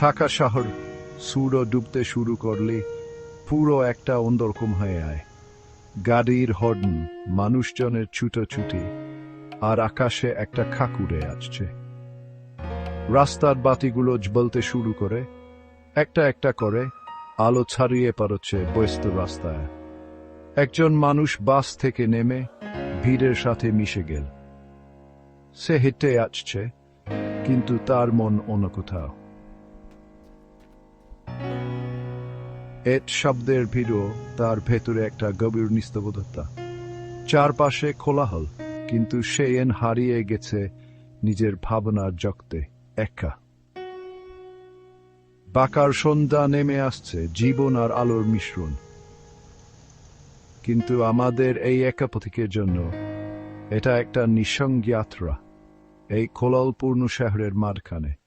ঢাকা শহর সূর্য ডুবতে শুরু করলে পুরো একটা অন্যরকম হয়ে আয়। গাড়ির হর্ন, মানুষজনের ছুটোছুটি, আর আকাশে একটা খাক উড়ে আসছে। রাস্তার বাতিগুলো জ্বলতে শুরু করে, একটা একটা করে আলো ছাড়িয়ে পড়ছে ব্যস্ত রাস্তায়। একজন মানুষ বাস থেকে নেমে ভিড়ের সাথে মিশে গেল। সে হেঁটে আসছে, কিন্তু তার মন অন্য কোথাও। এট শব্দের ভিড়ও তার ভেতরে একটা গভীর নিস্তবদ্ধতা চারপাশে খোলাহল কিন্তু সে এন হারিয়ে গেছে নিজের ভাবনার জগতে, একা। বাকার সন্ধ্যা নেমে আসছে জীবন আর আলোর মিশ্রণ। কিন্তু আমাদের এই একা পথিকের জন্য এটা একটা নিঃসঙ্গ যাত্রা, এই কোলালপূর্ণ শহরের মাঝখানে।